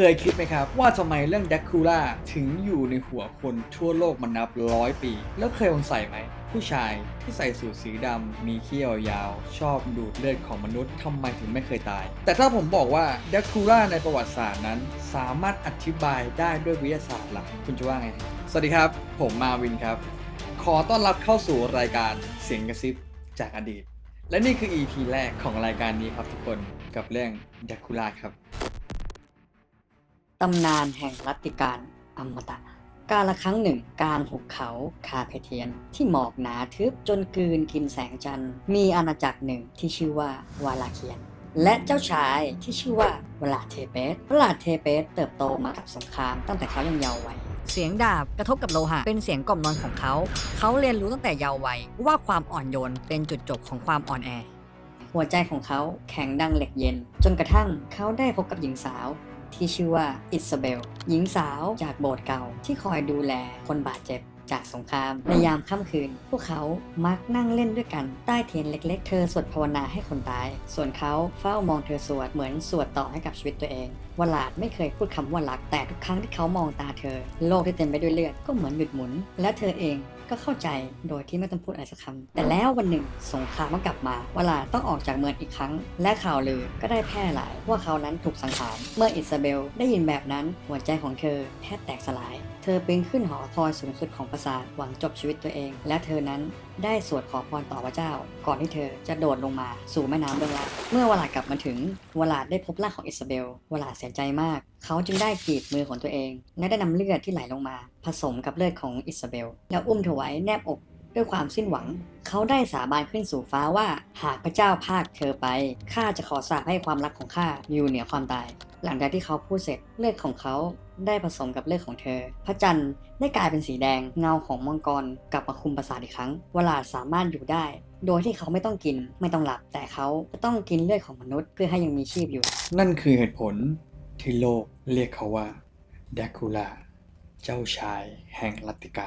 เคยคิดไหมครับ ว่าทำไมเรื่องแดกคูล่าถึงอยู่ในหัวคนทั่วโลกมานับร้อยปี แล้วเคยสงสัยไหม ผู้ชายที่ใส่สูทสีดำมีเขี้ยวยาว ชอบดูดเลือดของมนุษย์ทำไมถึงไม่เคยตาย แต่ถ้าผมบอกว่าแดกคูล่าในประวัติศาสตร์นั้น สามารถอธิบายได้ด้วยวิทยาศาสตร์หลักคุณจะว่าไง สวัสดีครับ ผมมาวินครับ ขอต้อนรับเข้าสู่รายการเสียงกระซิบจากอดีต และนี่คือ EP แรกของรายการนี้ครับทุกคนกับเรื่องแดกคูล่าครับ ตำนานแห่งรัตติการอมตะ กาละครั้งหนึ่งกลางหุบเขาคาเพเทียน ที่หมอกหนาทึบจนกลืนกินแสงจันทร์ มีอาณาจักรหนึ่งที่ชื่อว่าวาลาเคียน และเจ้าชายที่ชื่อว่าวลาเทเปสวลาเทเปสเติบโตมากับสงครามตั้งแต่เขายังเยาว์วัยเสียงดาบกระทบกับโลหะ เป็นเสียงกล่อมนอนของเขา เขาเรียนรู้ตั้งแต่เยาว์วัยว่าความอ่อนโยนเป็นจุดจบของความอ่อนแอ หัวใจของเขาแข็งดังเหล็กเย็น จนกระทั่งเขาได้พบกับหญิงสาว ที่ชื่อว่าอิซาเบล หญิงสาวจากโบสถ์เก่าที่คอยดูแลคนบาดเจ็บจากสงคราม ในยามค่ำคืน พวกเขามักนั่งเล่นด้วยกันใต้เทียนเล็กๆ เธอสวดภาวนาให้คนตาย ส่วนเขาเฝ้ามองเธอสวดเหมือนสวดต่อให้กับชีวิตตัวเองวลาดไม่เคยพูดคำว่ารัก แต่ทุกครั้งที่เขามองตาเธอ โลกที่เต็มไปด้วยเลือดก็เหมือนหยุดหมุน และเธอเอง ก็เข้าใจโดยที่ไม่ต้องพูดอะไรสักคำแต่แล้ววันหนึ่งสงครามก็กลับมา วลาต้องออกจากเมืองอีกครั้ง และข่าวลือก็ได้แพร่หลายว่าเขานั้นถูกสังหาร เมื่ออิซาเบลได้ยินแบบนั้นหัวใจของเธอแทบแตกสลาย เธอปีนขึ้นหอคอยสูงสุดของปราสาทหวังจบชีวิตตัวเอง และเธอนั้น ได้สวดขอพรต่อพระเจ้า ก่อนที่เธอจะโดดลงมาสู่แม่น้ำเรื่องราวเมื่อวลาดกลับมาถึงวลาดได้พบร่างของอิซาเบลวลาดเสียใจมาก เขาจึงได้กรีดมือของตัวเอง และได้นำเลือดที่ไหลลงมา ผสมกับเลือดของอิซาเบล แล้วอุ้มเธอไว้แนบอก ด้วยความสิ้นหวัง เขาได้สาบานขึ้นสู่ฟ้าว่า หากพระเจ้าพากเธอไปข้าจะขอสาปให้ความรักของข้าอยู่เหนือความตาย หลังจากที่เขาพูดเสร็จเลือดของเขาได้ผสมกับเลือดของเธอ พระจันทร์ได้กลายเป็นสีแดงเงาของมังกรกลับมาคุมปราสาทอีกครั้งวลาสามารถอยู่ได้ โดยที่เขาไม่ต้องกินไม่ต้องหลับแต่เขาจะต้องกินเลือดของมนุษย์เพื่อให้ยังมีชีพอยู่ นั่นคือเหตุผลที่โลกเรียกเขาว่าแดกคูล่าเจ้าชายแห่งลัตติกา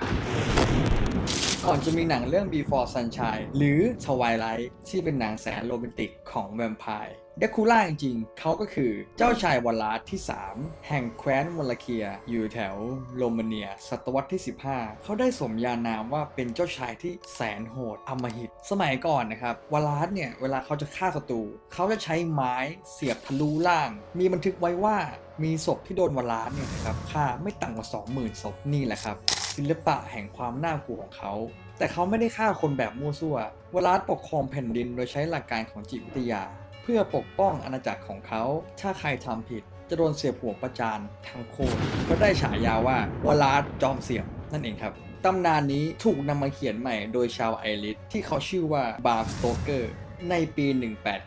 ก่อนจะมีหนังเรื่อง Before Sunshine หรือ Twilight ที่เป็นหนังแสนโรแมนติกของแวมไพร์เดคูล่าจริงๆ เขาก็คือเจ้าชายวลลาสที่ 3 แห่งแคว้นวอลาเคีย อยู่แถวโรมาเนีย ศตวรรษที่ 15 เขาได้สมญานามว่าเป็นเจ้าชายที่แสนโหดอำมหิต สมัยก่อนนะครับวลลาสเนี่ย เวลาเขาจะฆ่าศัตรู เขาจะใช้ไม้เสียบทะลุล่าง มีบันทึกไว้ว่ามีศพที่โดนวลลาสเนี่ยนะครับฆ่าไม่ต่ำกว่า 20,000ศพนี่แหละครับ ศิลปะแห่งความน่ากลัวของเขา แต่เขาไม่ได้ฆ่าคนแบบมั่วซั่ววลาสปกครองแผ่นดินโดยใช้หลักการของจิตวิทยา เพื่อปกป้องอาณาจักรของเขา ถ้าใครทำผิด จะโดนเสียบหัวประจานทั้งโคตรก็ได้ฉายาว่าวลาสจอมเสียบนั่นเองครับตำนานนี้ถูกนำมาเขียนใหม่โดยชาวไอริสที่เขาชื่อว่าบาร์สโตเกอร์ ในปี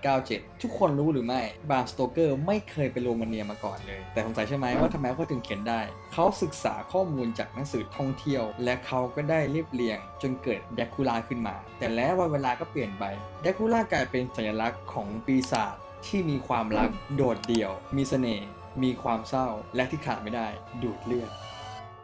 1897 ทุกคนรู้หรือไม่บาร์สโตเกอร์ไม่เคยไปโรมาเนียมาก่อนเลย แต่สงสัยใช่ไหมว่าทำไมเขาถึงเขียนได้ เขาศึกษาข้อมูลจากหนังสือท่องเที่ยว และเขาก็ได้เรียบเรียง จนเกิดแดกคูล่าขึ้นมา แต่แล้ววันเวลาก็เปลี่ยนไป แดกคูล่ากลายเป็นสัญลักษณ์ของปีศาจที่มีความรัก โดดเดี่ยว มีเสน่ห์ มีความเศร้า และที่ขาดไม่ได้ ดูดเลือด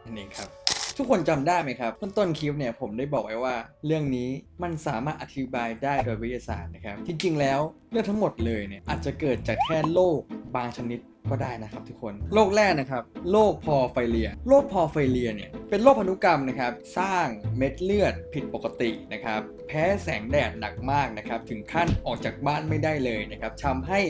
นั่นเองครับ ทุกคนจำได้ไหมครับต้นต้นคลิปเนี่ยผมได้บอกไว้ว่า เรื่องนี้มันสามารถอธิบายได้โดยวิทยาศาสตร์นะครับ จริงๆ แล้วเรื่องทั้งหมดเลยเนี่ยอาจจะเกิดจากแค่โรคบางชนิดก็ได้นะครับทุกคนโรคแรกนะครับโรคพอไฟเลียโรคพอไฟเลียเนี่ยเป็นโรคพันธุกรรมนะครับ สร้างเม็ดเลือดผิดปกตินะครับ แพ้แสงแดดหนักมากนะครับ ถึงขั้นออกจากบ้านไม่ได้เลยนะครับทำให้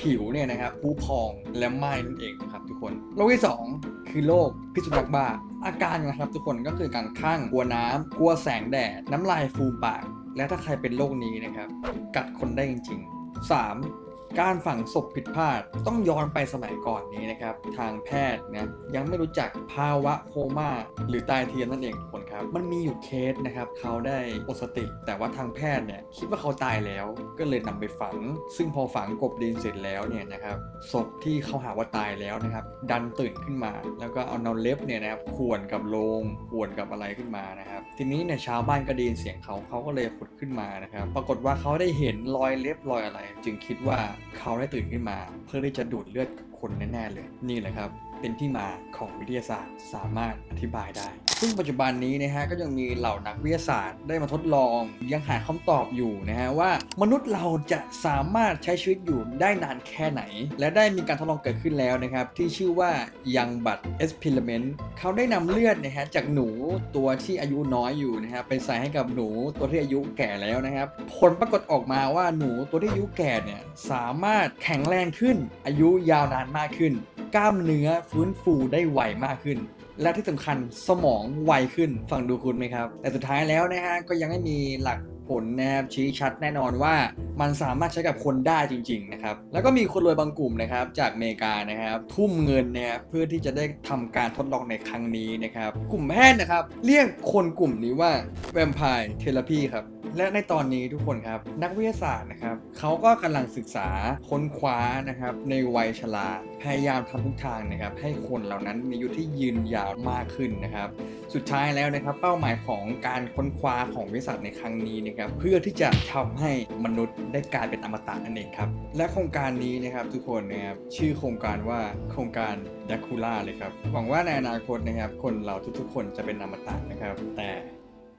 ผิวเนี่ยนะครับผุพองและไหม้นั่นเองนะครับทุกคนโรคที่สอง คือโรคพิษสุนัขบ้า อาการนะครับทุกคนก็คือการคลั่งกลัวน้ำกลัวแสงแดด น้ำลายฟูมปาก และถ้าใครเป็นโรคนี้นะครับ กัดคนได้จริง ๆ 3. การฝังศพผิดพลาดต้องย้อนไปสมัยก่อนนี้นะครับ ทางแพทย์นะยังไม่รู้จักภาวะโคม่าหรือตายเทียมนั่นเองคน มันมีอยู่เคสนะครับเขาได้หมดสติ แต่ว่าทางแพทย์เนี่ยคิดว่าเขาตายแล้วก็เลยนำไปฝัง ซึ่งพอฝังกบดินเสร็จแล้วเนี่ยนะครับศพที่เขาหาว่าตายแล้วนะครับ ดันตื่นขึ้นมา แล้วก็เอานอนเล็บเนี่ยนะครับข่วนกับโลงข่วนกับอะไรขึ้นมานะครับ ทีนี้เนี่ยชาวบ้านก็ไดยินเสียงเขาเขาก็เลยขุดขึ้นมานะครับ ปรากฏว่าเขาได้เห็นรอยเล็บรอยอะไร จึงคิดว่าเขาได้ตื่นขึ้นมา เพื่อที่จะดูดเลือดคนแน่ๆเลย นี่แหละครับ เป็นที่มาของวิทยาศาสตร์สามารถอธิบายได้ ซึ่งปัจจุบันนี้นะฮะก็ยังมีเหล่านักวิทยาศาสตร์ได้มาทดลองยังหาคำตอบอยู่นะฮะว่ามนุษย์เราจะสามารถใช้ชีวิตอยู่ได้นานแค่ไหน และได้มีการทดลองเกิดขึ้นแล้วนะครับ ที่ชื่อว่ายังบัตเอสพิลเมนต์เขาได้นำเลือดนะฮะจากหนูตัวที่อายุน้อยอยู่นะฮะไปใส่ให้กับหนูตัวที่อายุแก่แล้วนะครับ ผลปรากฏออกมาว่าหนูตัวที่อายุแก่เนี่ยสามารถแข็งแรงขึ้นอายุยาวนานมากขึ้น กล้ามเนื้อฟื้นฟูได้ไวมากขึ้น และที่สำคัญสมองไวขึ้นฟังดูคุณไหมครับ แต่สุดท้ายแล้วนะฮะก็ยังไม่มีหลัก ผลนะครับชี้ชัดแน่นอนว่ามันสามารถใช้กับคนได้จริงๆนะครับแล้วก็มีคนรวยบางกลุ่มนะครับจากอเมริกานะครับทุ่มเงินนะครับเพื่อที่จะได้ทำการทดลองในครั้งนี้นะครับกลุ่มแพทย์นะครับเรียกคนกลุ่มนี้ว่าแวมไพร์เทเลพีครับและในตอนนี้ทุกคนครับนักวิทยาศาสตร์นะครับเขาก็กำลังศึกษาค้นคว้านะครับในวัยชราพยายามทำทุกทางนะครับให้คนเหล่านั้นมีอายุที่ยืนยาวมากขึ้นนะครับสุดท้ายแล้วนะครับเป้าหมายของการค้นคว้าของวิทยาศาสตร์ในครั้งนี้นะครับเพื่อที่จะทำให้มนุษย์ได้กลายเป็นอมตะนั่นเองครับและโครงการนี้นะครับทุกคนนะครับชื่อโครงการว่าโครงการดักคูล่าเลยครับหวังว่าในอนาคตนะครับคนเราทุกๆ คนจะเป็นอมตะนะครับ แต่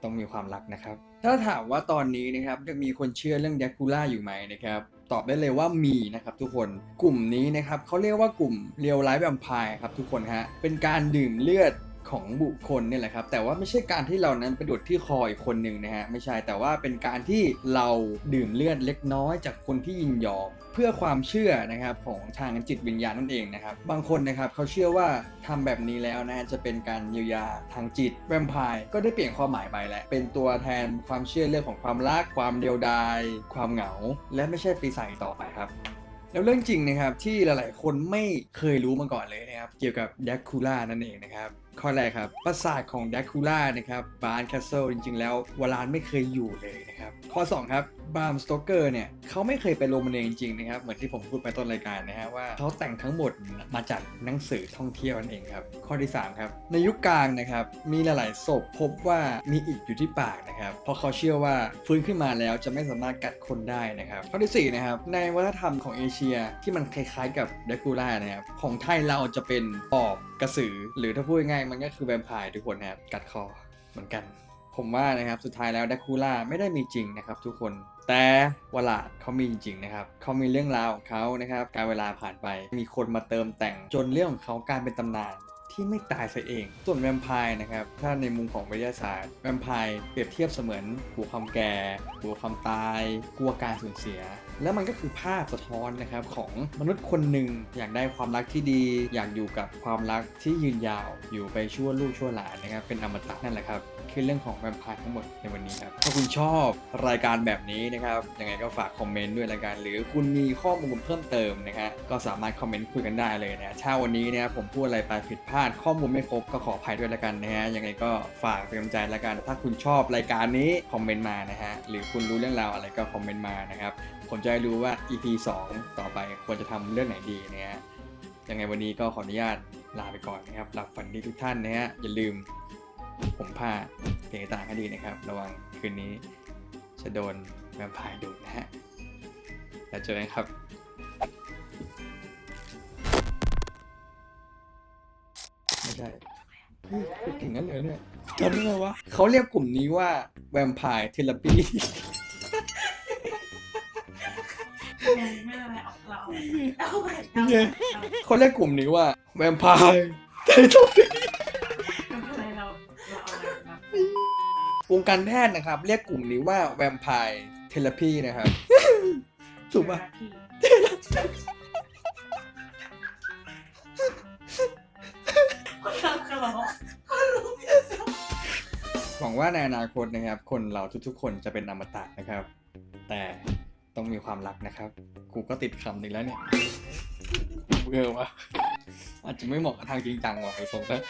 ต้องมีความรักนะครับ ถ้าถามว่าตอนนี้นะครับยังมีคนเชื่อเรื่อง d ดคูล่าอยู่ไหมนะครับ ตอบได้เลยว่ามีนะครับทุกคน กลุ่มนี้นะครับเขาเรียกว่ากลุ่มเรียวไลฟ์แวมไพร์ครับทุกคนฮะ เป็นการดื่มเลือด ของบุคคลเนี่ยแหละครับ แต่ว่าไม่ใช่การที่เรานั้นไปดูดที่คออีกคนหนึ่งนะฮะไม่ใช่แต่ว่าเป็นการที่เราดื่มเลือดเล็กน้อยจากคนที่ยินยอม เพื่อความเชื่อนะครับของทางจิตวิญญาณนั่นเองนะครับบางคนนะครับเขาเชื่อว่าทำแบบนี้แล้วนะจะเป็นการเยียวยาทางจิตแวมไพร์ก็ได้เปลี่ยนความหมายไปแล้วเป็นตัวแทนความเชื่อเรื่องของความรักความเดียวดาย ความเหงา และไม่ใช่ปีศาจต่อไปครับ แล้วเรื่องจริงนะครับที่หลาย ๆ คนไม่เคยรู้มาก่อนเลยนะครับเกี่ยวกับแดกคูล่านั่นเองนะครับข้อแรกครับปราสาทของแดกคูล่านะครับบาร์นแคสเซิลจริง ๆ แล้ววลานไม่เคยอยู่เลยนะครับข้อ 2 ครับบรามสโตเกอร์เนี่ยเขาไม่เคยไปโรมาเนียจริง ๆ นะครับ เหมือนที่ผมพูดไปต้นรายการนะฮะว่าเขาแต่งทั้งหมดมาจากหนังสือท่องเที่ยวนั่นเองครับข้อที่ 3 ครับ ในยุคกลางนะครับมีหลาย ๆ ศพพบว่ามีอิฐอยู่ที่ปากนะครับเพราะเขาเชื่อว่าฟื้นขึ้นมาแล้วจะไม่สามารถกัดคนได้นะครับข้อที่4นะครับในวัฒนธรรมของเอเชียที่มันคล้ายๆกับเดคูล่านะครับของไทยเราจะเป็นปอบกระสือ หรือถ้าพูดง่ายๆมันก็คือแวมไพร์ทุกคนนะครับกัดคอเหมือนกัน ผมว่านะครับสุดท้ายแล้วดักคูล่าไม่ได้มีจริงนะครับทุกคนแต่วลาดเขามีจริงๆนะครับ เขามีเรื่องราวของเขานะครับ การเวลาผ่านไป มีคนมาเติมแต่งจนเรื่องของเขากลารเป็นตำนานที่ไม่ตายซะเอง ส่วนแวมไพร์นะครับ ถ้าในมุมของวิทยาศาสตร์ แวมไพร์เปรียบเทียบเสมือนกลัวความแก่กลัวความตาย กลัวการสูญเสีย แล้วมันก็คือภาพสะท้อนนะครับของมนุษย์คนหนึ่งอยากได้ความรักที่ดี อยากอยู่กับความรักที่ยืนยาว อยู่ไปชั่วลูกชั่วหลานนะครับ เป็นอมตะนั่นแหละครับ คือเรื่องของแวมไพร์ทั้งหมดในวันนี้ครับ ถ้าคุณชอบรายการแบบนี้นะครับ ยังไงก็ฝากคอมเมนต์ด้วยรายการหรือคุณมีข้อมูลเพิ่มเติมนะฮะก็สามารถคอมเมนต์คุยกันได้เลยนะถ้าวันนี้เนี่ยผมพูดอะไรไปผิดพลาดข้อมูลไม่ครบก็ขออภัยด้วยละกันนะฮะยังไงก็ฝากเป็นกำลังใจละกัน ถ้าคุณชอบรายการนี้คอมเมนต์มานะฮะหรือคุณรู้เรื่องราวอะไรก็คอมเมนต์มานะครับผมจะได้รู้ว่า EP 2 ต่อไปควรจะทำเรื่องไหนดีนะฮะยังไงวันนี้ก็ขออนุญาตลาไปก่อนนะครับหลับฝันดีทุกท่านนะฮะอย่าลืม ผมผ้าเพลงต่างให้ดีนะครับ ระวังคืนนี้จะโดนแวมไพร์ดูดนะฮะ แล้วเจอกันครับไม่ใช่เฮ้ยพูดถึงนั้นเลยเนี่ยจำได้ไงวะเขาเรียกกลุ่มนี้ว่าแวมไพร์เทเลปีไม่ไม่เป็นไรเอาเราเออเอาเนี่ไปยเอาเขาเรียกกลุ่มนี้ว่าแวมไพร์เทเลปี วงการแพทย์นะครับ เรียกกลุ่มนี้ว่าแวมไพร์เทเลปีนะครับ ถูกปะพี่คนเราก็ร้องคนรู้ไม่ได้สักหวังว่าในอนาคตนะครับ คนเราทุกๆ คนจะเป็นอมตะนะครับ แต่ต้องมีความรักนะครับกูก็ติดคำหนึ่งแล้วเนี่ยเบื่อวะอาจจะไม่เหมาะกับทางจริงจังว่ะไอ้ทรงนะ